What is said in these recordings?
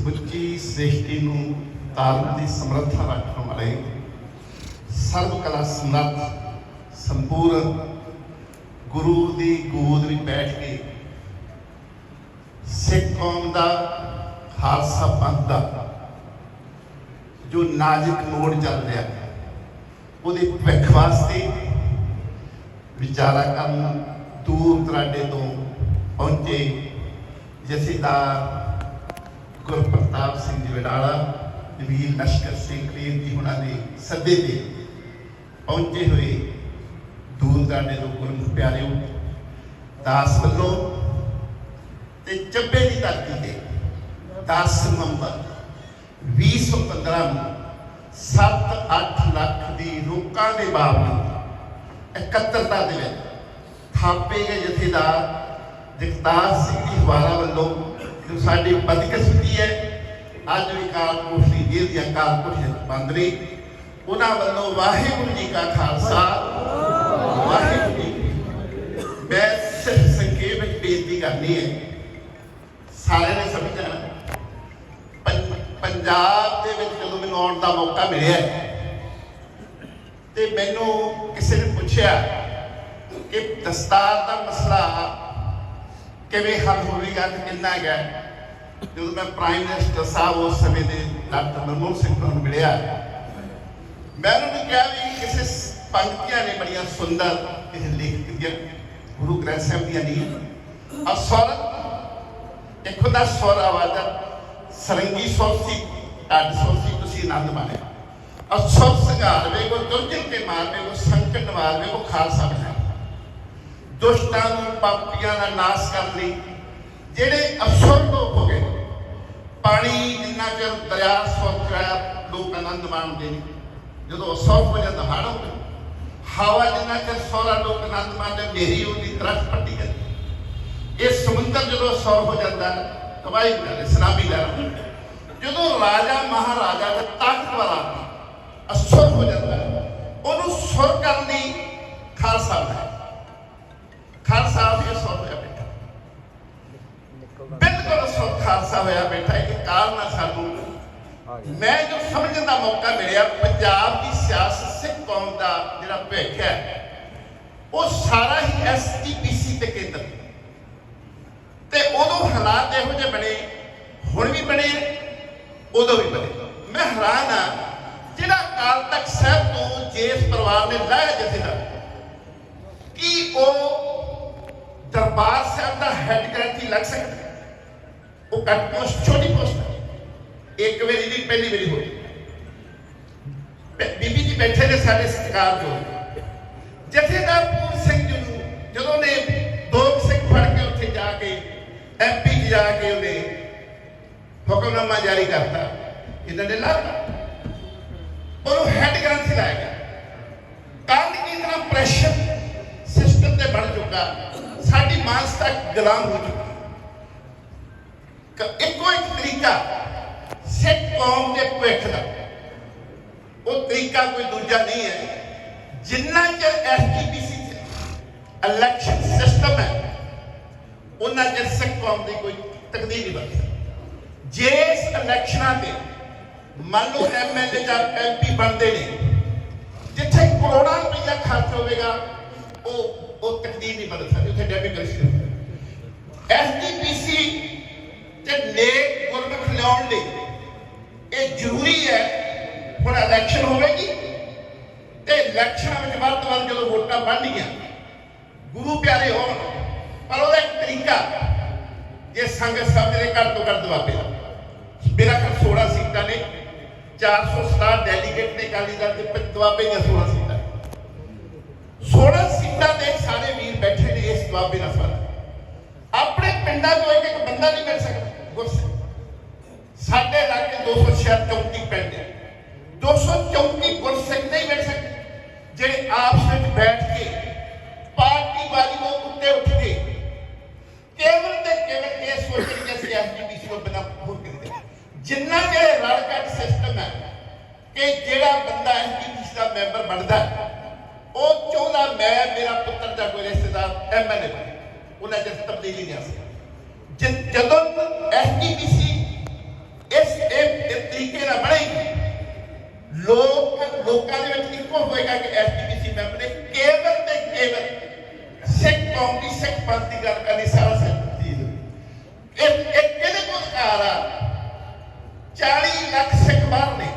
ਸਮੁੱਚੀ ਸ੍ਰਿਸ਼ਟੀ ਨੂੰ ਤਾਰਨ ਦੀ ਸਮਰੱਥਾ ਰੱਖਣ ਵਾਲੇ ਸਰਬ ਕਲਾ ਸਮਰੱਥ ਸੰਪੂਰਨ ਗੁਰੂ ਦੀ ਗੋਦ ਵਿੱਚ ਬੈਠ ਕੇ ਸਿੱਖ ਕੌਮ ਦਾ ਖਾਲਸਾ ਪੰਥ ਦਾ ਜੋ ਨਾਜ਼ੁਕ ਮੋੜ ਚੱਲ ਰਿਹਾ ਉਹਦੇ ਭਵਿੱਖ ਵਾਸਤੇ ਵਿਚਾਰਾ ਕਰਨ ਦੂਰ ਦਰਾਡੇ ਤੋਂ ਪਹੁੰਚੇ ਜਥੇਦਾਰ ਗੁਰਪ੍ਰਤਾਪ ਸਿੰਘ ਜੀ ਵਡਾਲਾ ਵੀਰ ਲਸ਼ਕਰ ਸਿੰਘ ਕਲੀਰ ਜੀ ਹੁਣਾਂ ਦੇ ਸੱਦੇ ਤੇ ਪਹੁੰਚੇ ਹੋਏ ਦੂਰ ਦਰਾਡੇ ਤੋਂ ਗੁਰਮੁਖ ਪਿਆਰਿਓ, ਦਾਸ ਵੱਲੋਂ ਤੇ ਚੱਬੇ ਦੀ ਧਰਤੀ ਤੇ 10 ਨਵੰਬਰ 2015 ਨੂੰ 7-8 ਲੱਖ ਦੀ ਰੋਕਾਂ ਦੇ ਬਾਵਜੂਦ ਇਕੱਤਰਤਾ ਦੇ ਵਿੱਚ ਥਾਪੇ ਗਏ ਜਥੇਦਾਰ ਜਗਤਾਰ ਸਿੰਘ ਜੀ ਹਵਾਲਾ ਵੱਲੋਂ ਜੋ ਸਾਡੀ ਬਦਕਿਸਮਤੀ ਹੈ, ਅੱਜ ਵੀ ਕਾਲਪੁਰਖ ਦੀ ਜੇਲ੍ਹ ਦੀਆਂ ਕਾਲਪੁਰਖ ਬੰਦ ਰਹੀ ਉਹਨਾਂ ਵੱਲੋਂ ਵਾਹਿਗੁਰੂ ਜੀ ਕਾ ਖਾਲਸਾ, ਵਾਹਿਗੁਰੂ ਜੀ ਮੈਂ ਸਿਰਫ ਸੰਖੇਪ ਵਿੱਚ ਬੇਨਤੀ ਕਰਨੀ ਹੈ, ਸਾਰਿਆਂ ਨੇ ਸਮਝਣਾ ਪੰ- ਪੰਜਾਬ ਦੇ ਵਿੱਚ ਜਦੋਂ ਮੈਨੂੰ ਆਉਣ ਦਾ ਮੌਕਾ ਮਿਲਿਆ ਤੇ ਮੈਨੂੰ ਕਿਸੇ ਨੇ ਪੁੱਛਿਆ ਕਿ ਦਸਤਾਰ ਦਾ ਮਸਲਾ ਕਿਵੇਂ ਹੱਲ ਹੋਵੇਗਾ ਤੇ ਕਿੰਨਾ ਹੈਗਾ ਜਦੋਂ ਮੈਂ ਪ੍ਰਾਈਮ ਮਿਨਿਸਟਰ ਸਾਹਿਬ ਉਸ ਸਮੇਂ ਦੇ ਡਾਕਟਰ ਮਨਮੋਹਨ ਸਿੰਘ ਨੂੰ ਮਿਲਿਆ, ਮੈਂ ਉਹਨਾਂ ਨੂੰ ਕਿਹਾ ਵੀ ਕਿਸੇ ਸ- ਪੰਕਤੀਆਂ ਨੇ ਬੜੀਆਂ ਸੁੰਦਰ ਇਹ ਲੇਖਕ ਦੀਆਂ, ਗੁਰੂ ਗ੍ਰੰਥ ਸਾਹਿਬ ਦੀਆਂ ਨਹੀਂ। ਆ ਸਵਰ ਇੱਕ ਹੁੰਦਾ ਸਵਰ ਆਵਾਜ਼ਾ ਸਰੰਗੀ ਸੁਰ ਸੀ, ਢੱਡ ਸੁਰ ਸੀ, ਤੁਸੀਂ ਆਨੰਦ ਮਾਣਿਆ। ਅਸਰ ਸੰਘਾਰ ਵੇ ਕੋ ਦੁਰਜਨ ਕੇ ਮਾਰ ਵੇ ਕੋ ਸੰਕਟ ਮਾਰ ਵੇ ਕੋ ਖਾਲਸਾ ਬਣਾ ਦੁਸ਼ਟਾਂ ਨੂੰ ਪਾਪੀਆਂ ਦਾ ਨਾਸ਼ ਕਰਨ ਲਈ ਜਿਹੜੇ ਅਫਸਰ ਲੋਕ ਹੋ ਗਏ ਪਾਣੀ ਜਿੰਨਾ ਚਿਰ ਦਰਿਆ ਸੁੱਕ ਰਿਹਾ ਲੋਕ ਆਨੰਦ ਮਾਣਦੇ ਨੇ ਜਦੋਂ ਅਸਰ ਹੋ ਜਾਂਦਾ ਹੜ੍ਹ ਹੋ, ਹਵਾ ਜਿੰਨਾ ਚਿਰ ਸੋਰਾ ਲੋਕ ਆਨੰਦ ਮਾਣਦੇ ਮੇਰੀ ਉਹਦੀ ਤਰਫ ਪੱਟੀ ਜਾਂਦੀ ਇਹ ਸਮੁੰਦਰ ਜਦੋਂ ਸੌਰ ਹੋ ਜਾਂਦਾ, ਤਬਾਹੀ ਹੋ ਜਾਂਦੀ ਸੁਨਾਮੀ ਜਦੋਂ ਰਾਜਾ ਮਹਾਰਾਜਾ ਦਾ ਤਾਕਤ ਵਾਲਾ ਅਸੁਰ ਹੋ ਜਾਂਦਾ। ਖਾਲਸਾ ਹੋਇਆ ਬੈਠਾ ਇੱਕ ਕਾਰਨ ਆ ਸਾਨੂੰ। ਮੈਂ ਜੋ ਸਮਝਣ ਦਾ ਮੌਕਾ ਮਿਲਿਆ ਪੰਜਾਬ ਦੀ ਸਿਆਸਤ ਸਿੱਖ ਕੌਮ ਦਾ ਜਿਹੜਾ ਭਵਿੱਖ ਹੈ ਉਹ ਸਾਰਾ ਹੀ ਐਸਟੀਪੀਸੀ ਤੇ ਕੇਂਦਰ। ਤੇ ਉਦੋਂ ਹਾਲਾਤ ਇਹੋ ਜਿਹੇ ਬਣੇ ਹੁਣ ਵੀ ਬਣੇ ਉਦੋਂ ਵੀ ਬਣੇ। ਮੈਂ ਹੈਰਾਨ ਆ ਜਿਹੜਾ ਕਾਲ ਤੱਕ ਸਾਹਿਬ ਤੋਂ ਜੇਸ ਪਰਿਵਾਰ ਨੇ ਲਾਇਆ ਜਥੇਦਾਰ ਕੀ ਉਹ ਦਰਬਾਰ ਸਾਹਿਬ ਦਾ ਹੈੱਡ ਗ੍ਰੰਥੀ ਲੱਗ ਸਕਦਾ? ਉਹ ਕੱਟ ਪੋਸਟ ਛੋਟੀ ਪੋਸਟ ਇੱਕ ਵਾਰੀ ਦੀ ਪਹਿਲੀ ਵਾਰੀ ਹੋਈ ਬੀਬੀ ਜੀ ਬੈਠੇ ਨੇ ਸਾਡੇ ਸਤਿਕਾਰ ਜੋ ਜਥੇਦਾਰ ਪੂਰ ਸਿੰਘ ਜੀ ਨੂੰ ਜਦੋਂ ਨੇ ਦੋ ਸਿੰਘ ਫੜ ਕੇ ਉੱਥੇ ਜਾ ਕੇ ਐਮਪੀ ਜਾ ਕੇ ਉਹਨੇ ਹੁਕਮਨਾਮਾ ਜਾਰੀ ਕਰਤਾ। ਇਹਨਾਂ ਨੇ ਲਾਤਾ ਉਹਨੂੰ ਹੈੱਡ ਗ੍ਰੰਥੀ ਲਾਇਆ ਗਿਆ ਕੰਨ ਕੀ ਤਰ੍ਹਾਂ ਪ੍ਰੈਸ਼ਰ ਸਿਸਟਮ ਤੇ ਬਣ ਚੁੱਕਾ ਸਾਡੀ ਮਾਨਸਤਾ ਗੁਲਾਮ ਹੋ ਚੁੱਕੀ ਕ- ਇੱਕੋ ਇੱਕ ਤਰੀਕਾ ਸਿੱਖ ਕੌਮ ਦੇ ਭਵਿੱਖ ਦਾ ਉਹ ਤਰੀਕਾ ਕੋਈ ਦੂਜਾ ਨਹੀਂ ਹੈ। ਜਿੰਨਾ ਚਿਰ ਐਸਜੀਪੀਸੀ ਇਲੈਕਸ਼ਨ ਸਿਸਟਮ ਹੈ, ਉਹਨਾਂ ਚਿਰ ਸਿੱਖ ਕੌਮ ਦੀ ਕੋਈ ਤਕਦੀਰ ਨਹੀਂ ਬਣ ਜੇ ਇਸ ਇਲੈਕਸ਼ਨਾਂ ਤੇ ਮੰਨ ਲਓ ਐਮਐਲਏ ਜਾਂ ਐਮਪੀ ਬਣਦੇ ਨੇ, ਜਿੱਥੇ ਕਰੋੜਾਂ ਰੁਪਈਆ ਖਰਚ ਹੋਵੇਗਾ, ਉਹ ਉਹ ਤਕਦੀਰ ਨਹੀਂ ਬਦਲ ਸਕਦੀ, ਉੱਥੇ ਡੈਮੋਕ੍ਰੇਸੀ ਐਸਜੀਪੀਸੀ ਤੇ ਨੇਕ ਗੁਰਮੁਖ ਲਿਆਉਣ ਲਈ ਇਹ ਜ਼ਰੂਰੀ ਹੈ ਹੁਣ ਇਲੈਕਸ਼ਨ ਹੋਵੇਗੀ ਤੇ ਇਲੈਕਸ਼ਨਾਂ ਵਿੱਚ ਵੱਧ ਤੋਂ ਵੱਧ ਜਦੋਂ ਵੋਟਾਂ ਬਣਨੀਆਂ ਗੁਰੂ ਪਿਆਰੇ ਹੋਣ, ਪਰ ਉਹਦਾ ਇੱਕ ਤਰੀਕਾ, ਜੇ ਸੰਗਤ ਸਭ ਦੇ ਘਰ ਤੋਂ ਘੱਟ ਦਵਾਬੇ ਮੇਰਾ ਘਰ 16 ਸੀਟਾਂ ਨੇ 467 ਡੈਲੀਗੇਟ ਨੇ ਅਕਾਲੀ ਦਲ ਦੇ ਪੰਜ ਦਵਾਬੇ ਦੀਆਂ 16 ਸੀਟਾਂ। 16 ਸੀਟਾਂ ਦੇ ਸਾਰੇ ਵੀਰ ਬੈਠੇ ਨੇ ਇਸ ਦਵਾਬੇ ਨਾਲ ਫ਼ਰਕ ਆਪਣੇ ਪਿੰਡਾਂ ਤੋਂ ਇੱਕ ਇੱਕ ਬੰਦਾ ਨਹੀਂ ਮਿਲ ਸਕਦਾ, ਗੁਰਸਿੱਖ। ਸਾਡੇ ਇਲਾਕੇ 234 ਪਿੰਡ ਹੈ। 234 ਗੁਰਸਿੱਖ ਨਹੀਂ ਮਿਲ ਸਕਦੇ ਜਿਹੜੇ ਆਪਸ ਵਿੱਚ ਬੈਠ ਕੇ ਪਾਰਟੀ ਵਾਲੀ ਤੋਂ ਉੱਤੇ ਉੱਠ ਕੇ ਕੇਵਲ ਤੇ ਕੇਵਲ ਇਹ ਸੋਚਣ ਕਿ ਅਸੀਂ ਐਸਜੀਪੀਸੀ ਨੂੰ ਹੋਰ ਕਰਦੇ ਜਿੰਨਾ ਕਿ ਰਲ ਕੱਟ ਸਿਸਟਮ ਹੈ ਕਿ ਜਿਹੜਾ ਬੰਦਾ ਐਸਜੀਪੀਸੀ ਦਾ ਮੈਂਬਰ ਬਣਦਾ ਉਹ ਚਾਹੁੰਦਾ ਮੈਂ ਮੇਰਾ ਪੁੱਤਰ ਜਾਂ ਕੋਈ ਰਿਸ਼ਤੇਦਾਰ ਐਮਐਲਏ ਬਣੇ ਉਹਨਾਂ ਚ ਤਬਦੀਲੀ ਨਹੀਂ ਆ ਸਕਦੀ ਜਦੋਂ ਐਸਜੀਪੀਸੀ ਇਸ ਤਰੀਕੇ ਨਾਲ ਬਣੇਗੀ ਲੋਕ ਲੋਕਾਂ ਦੇ ਵਿੱਚ ਇੱਕੋ ਹੋਏਗਾ ਕਿ ਐਸਟੀਪੀਸੀ ਮੈਂਬਰ ਨੇ ਕੇਵਲ ਕੇਵਲ ਸਿੱਖ ਕੌਮ ਦੀ ਸਿੱਖ ਪੰਥ ਦੀ ਗੱਲ ਕਰਨੀ ਸਾਰਾ ਸਿੱਖ ਦੀ ਇਹ ਇਹ ਕਿਹਦੇ ਕੋਲ ਅਧਿਕਾਰ ਆ 40 ਲੱਖ ਸਿੱਖ ਬਾਹਰ ਨੇ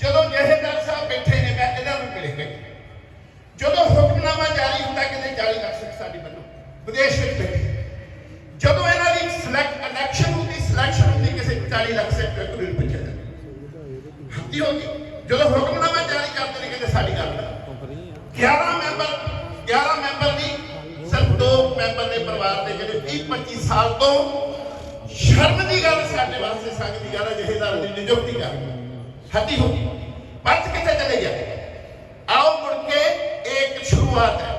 ਜਦੋਂ ਜਹੇਦਾਰ ਸਾਹਿਬ ਬੈਠੇ ਨੇ ਮੈਂ ਇਹਨਾਂ ਨੂੰ ਮਿਲੇ ਗਏ ਜਦੋਂ ਹੁਕਮਨਾਮਾ ਜਾਰੀ ਹੁੰਦਾ ਕਿਤੇ 40 ਲੱਖ ਸਿੱਖ ਸਾਡੀ ਵੱਲੋਂ ਵਿਦੇਸ਼ ਵਿੱਚ ਬੈਠੇ ਜਦੋਂ ਇਹਨਾਂ ਦੀ ਸਿਲੈਕਟ ਇਲੈਕਸ਼ਨ ਹੁੰਦੀ ਸਿਲੈਕਸ਼ਨ ਹੁੰਦੀ ਕਿਸੇ 40 ਲੱਖ ਸਿੱਖ ਇੱਕ ਨੂੰ ਪਿੱਛੇ ਦੇ ਹੱਦੀ ਹੋ ਗਈ ਜਦੋਂ ਹੁਕਮਨਾਮਾ ਜਾਰੀ ਕਰਦੇ ਨੇ ਕਿਤੇ ਸਾਡੀ ਗੱਲ ਨਹੀਂ 11 ਮੈਂਬਰ 11 ਮੈਂਬਰ ਨਹੀਂ ਸਿਰਫ ਦੋ ਮੈਂਬਰ ਨੇ ਪਰਿਵਾਰ ਦੇ ਜਿਹੜੇ 20 25 ਸਾਲ ਤੋਂ ਸ਼ਰਮ ਦੀ ਗੱਲ ਸਾਡੇ ਵਾਸਤੇ ਸੰਗ ਦੀ ਗੱਲ ਹੈ ਜਹੇਦਾਰ ਦੀ ਨਿਯੁਕਤੀ ਕਰ ਹੱਦੀ ਹੋ ਗਈ। ਪੰਜ ਕਿੱਥੇ ਚਲੇ ਗਿਆ? ਆਓ ਮੁੜ ਕੇ ਇਹ ਇੱਕ ਸ਼ੁਰੂਆਤ ਹੈ।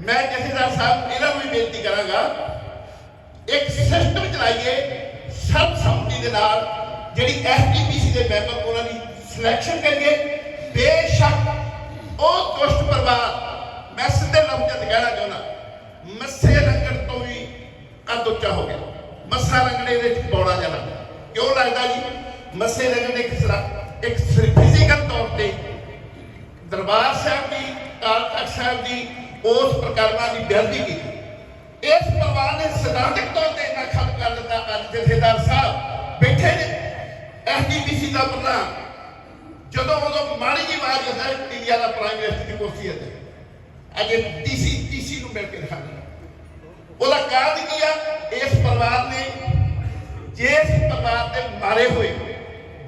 ਮੈਂ ਜਥੇਦਾਰ ਸਾਹਿਬ ਇਹਨਾਂ ਨੂੰ ਵੀ ਬੇਨਤੀ ਕਰਾਂਗਾ, ਇੱਕ ਸਿਸਟਮ ਚਲਾਈਏ, ਸਰਬਸੰਮਤੀ ਦੇ ਨਾਲ ਜਿਹੜੀ ਐਸਟੀਪੀਸੀ ਦੇ ਮੈਂਬਰ, ਉਹਨਾਂ ਦੀ ਸਿਲੈਕਸ਼ਨ ਕਰੀਏ। ਬੇਸ਼ੱਕ ਉਹ ਦੁਸ਼ਟ ਪਰਿਵਾਰ, ਮੈਂ ਸਿੱਧੇ ਲਫ਼ਜ਼ਾਂ 'ਚ ਕਹਿਣਾ ਚਾਹੁੰਦਾ ਮੱਸੇ ਰੰਗੜ ਤੋਂ ਵੀ ਕੱਦ ਉੱਚਾ ਹੋ ਗਿਆ। ਮੱਸਾ ਰੰਗੜੇ ਦੇ ਵਿੱਚ ਬੌੜਾ ਜਾਣਾ ਕਿਉਂ ਲੱਗਦਾ ਜੀ? ਮੱਸੇ ਰੰਗੜੇ ਇੱਕ ਸਰਾ- ਇੱਕ ਫਿਜ਼ੀਕਲ ਤੌਰ ਤੇ ਦਰਬਾਰ ਸਾਹਿਬ ਦੀ, ਕਾਲ ਤਖਤ ਸਾਹਿਬ ਦੀ, ਉਸ ਪ੍ਰਕਰਮਾਂ ਦੀ ਬੇਅਦਬੀ ਕੀਤੀ। ਇਸ ਪਰਿਵਾਰ ਨੇ ਸਿਧਾਂਤਕ ਤੌਰ ਤੇ ਇੰਨਾ ਖਤਮ ਕਰ ਦਿੱਤਾ ਅੱਜ ਜਥੇਦਾਰ ਸਾਹਿਬ। ਬੈਠੇ ਨੇ। ਐਸਡੀਪੀਸੀ ਦਾ ਪ੍ਰਧਾਨ। ਜਦੋਂ ਉਦੋਂ ਮਾੜੀ ਜੀ ਆਵਾਜ਼ ਹੁੰਦਾ ਇੰਡੀਆ ਦਾ ਪ੍ਰਾਈਮ ਮਿਨਿਸਟਰ ਦੀ ਕੁਰਸੀ ਤੇ ਅੱਜ ਡੀਸੀ ਡੀਸੀ ਨੂੰ ਮਿਲ ਕੇ ਦਿਖਾਣਾ ਉਹਦਾ ਕਾਰਨ ਕੀ ਆ? ਇਸ ਪਰਿਵਾਰ ਨੇ ਜਿਸ ਪਰਿਵਾਰ ਦੇ ਮਾਰੇ ਹੋਏ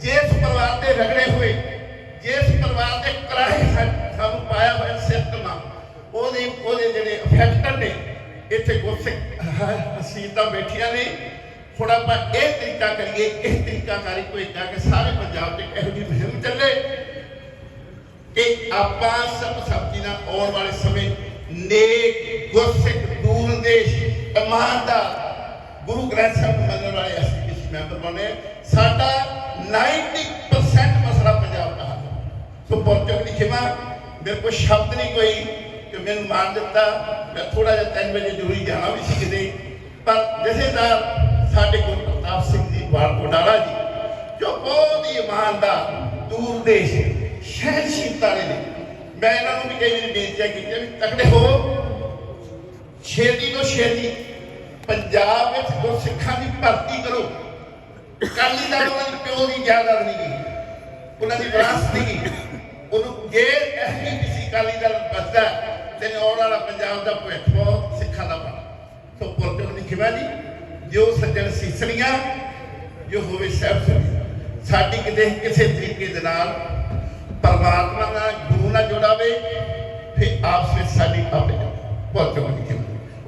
ਜਿਸ ਪਰਿਵਾਰ ਦੇ ਰਗੜੇ ਹੋਏ ਜਿਸ ਪਰਿਵਾਰ ਦੇ ਕਰਾਹੇ ਸਾਨੂੰ ਪਾਇਆ ਹੋਇਆ ਸਿਸਟਮ ਉਹਦੇ ਉਹਦੇ ਜਿਹੜੇ ਅਫੈਕਟਰ ਨੇ, ਇੱਥੇ ਗੁਰਸਿੱਖ ਸੀਤਾਂ ਬੈਠੀਆਂ ਨੇ। ਥੋੜਾ ਆਪਾਂ ਇਹ ਤਰੀਕਾ ਕਰੀਏ ਇਹ ਤਰੀਕਾ ਕਰੀ ਕੋਈ ਜਾ ਕੇ ਸਾਰੇ ਪੰਜਾਬ ਤੇ ਇਹੋ ਜਿਹੀ ਮੁਹਿੰਮ ਚੱਲੇ ਕਿ ਆਪਾਂ ਸਭ ਸਬਜ਼ੀ ਨਾਲ ਆਉਣ ਵਾਲੇ ਸਮੇਂ ਨੇਕ ਗੁਰਸਿੱਖ ਦੂਰਦੇਸ਼ ਇਮਾਨਦਾਰ ਗੁਰੂ ਗ੍ਰੰਥ ਸਾਹਿਬ ਮੰਨਣ ਵਾਲੇ ਅਸੀਂ ਮੈਂਬਰ ਬਣੇ। ਸਾਡਾ 90% ਮਸਲਾ ਪੰਜਾਬ ਦਾ ਹੱਲ। ਸੋ ਪਹੁੰਚੋ ਦੀ ਮੇਰੇ ਕੋਲ ਸ਼ਬਦ ਨਹੀਂ ਕੋਈ ਕਿ ਮੈਨੂੰ ਮਾਰ ਦਿੱਤਾ। ਮੈਂ ਥੋੜਾ ਜਿਹਾ 3 ਵਜੇ ਜ਼ਰੂਰੀ ਜਾਣਾ ਵੀ ਸੀ ਕਿਤੇ। ਪਰ ਜਥੇਦਾਰ ਸਾਡੇ ਕੋਲ ਪ੍ਰਤਾਪ ਸਿੰਘ ਜੀ ਵਾਲ ਕੋਡਾਲਾ ਜੀ, ਜੋ ਬਹੁਤ ਹੀ ਇਮਾਨਦਾਰ ਦੂਰਦੇਸ਼ ਸ਼ਹਿਨਸ਼ੀਲਤਾ ਨੇ। ਮੈਂ ਇਹਨਾਂ ਨੂੰ ਵੀ ਕਈ ਵਾਰੀ ਬੇਨਤੀਆਂ ਕੀਤੀਆਂ ਵੀ ਤਕੜੇ ਹੋ। ਛੇਤੀ ਤੋਂ ਛੇਤੀ ਪੰਜਾਬ ਵਿੱਚ ਗੁਰਸਿੱਖਾਂ ਦੀ ਭਰਤੀ ਕਰੋ। ਕਾਲੀ ਦਾ ਉਹਨਾਂ ਦੇ ਪਿਓ ਦੀ ਜਾਇਦਾਦ ਨਹੀਂ ਗਈ। ਉਹਨਾਂ ਦੀ ਵਿਰਾਸਤ ਨਹੀਂ ਗਈ। ਉਹਨੂੰ ਜੇ ਐਸਪੀਸੀ ਕਾਲੀ ਦਾ ਬਚਦਾ ਤੇ ਆਉਣ ਵਾਲਾ ਪੰਜਾਬ ਦਾ ਭਵਿੱਖ ਸਿੱਖਾਂ ਦਾ ਬਣਾ। ਸੋ ਪੁਰਤਗਾਲ ਦੀ ਖਿਮਾ ਜੀ, ਜੋ ਸੱਜਣ ਸੀਸਣੀਆਂ, ਜੋ ਹੋਵੇ ਸਹਿਬ ਸਭੀ ਸਾਡੀ ਕਿਤੇ ਕਿਸੇ ਤਰੀਕੇ ਦੇ ਨਾਲ ਪਰਮਾਤਮਾ ਨਾਲ ਗੁਰੂ ਨਾਲ ਜੋੜਾਵੇ, ਫਿਰ ਆਪਸ ਵਿੱਚ ਸਾਡੀ ਆਪੇ ਪੁਰਤਗਾਲ ਦੀ